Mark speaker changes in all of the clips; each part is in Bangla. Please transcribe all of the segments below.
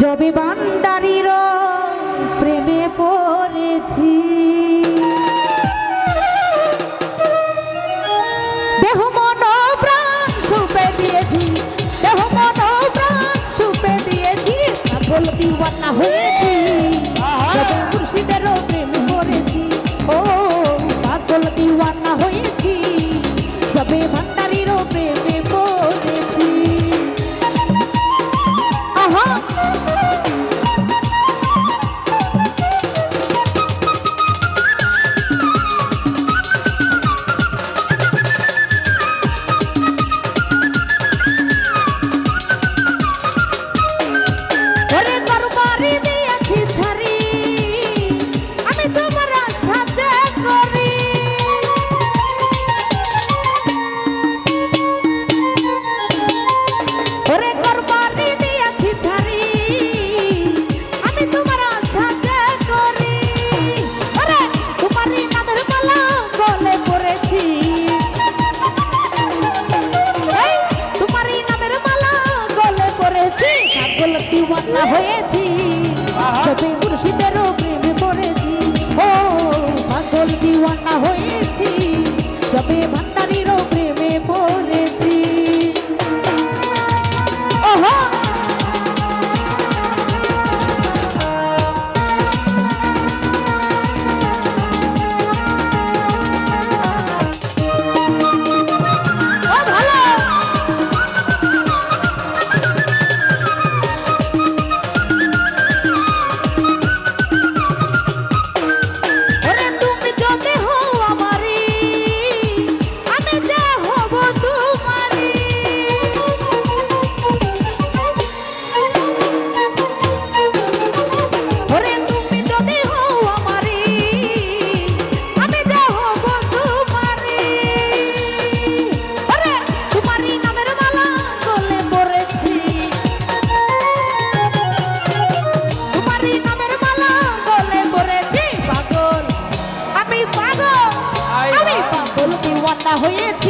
Speaker 1: জবে বান্দারির প্রেমে পড়েছি। দেহ মন প্রাণ সুপে দিয়েছি দেহ মন প্রাণ সুপে দিয়েছি বল দিওয়ানা হয়েছি। খুশিদেরও প্রেম করেছি ও পাগল দিওয়ানা হয়েছি। হাবিবেরও প্রেমে পড়েছি। ও পাগল দিওয়ানা হয়ে 买回一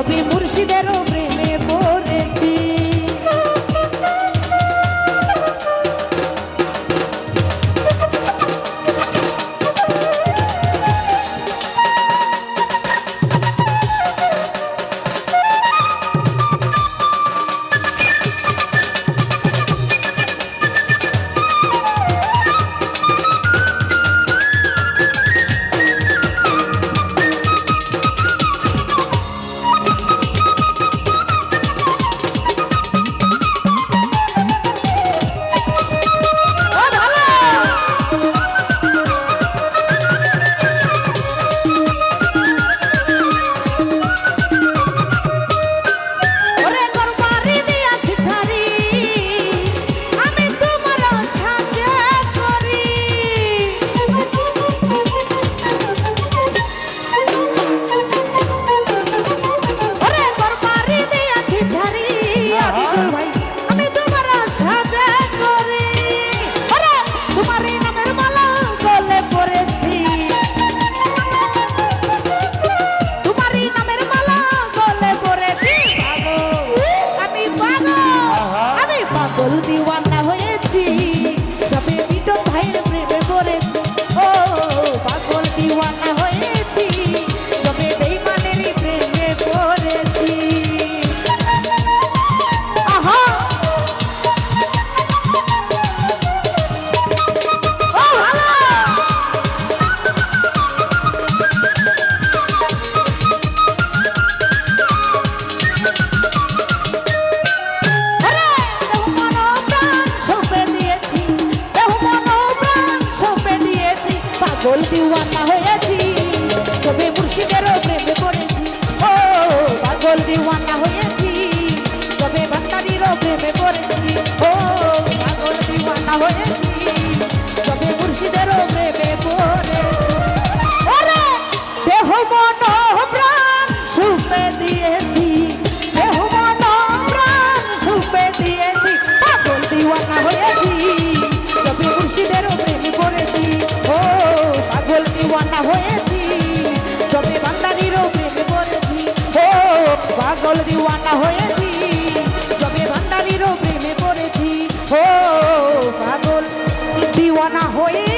Speaker 1: তবে মুর্শিদেরও দিওয়ানা হয়ে পাগল দিওয়ানা হয়েছি জবে ভান্ডারিরও প্রেমে পড়েছি। ও পাগল দিওয়ানা হয়ে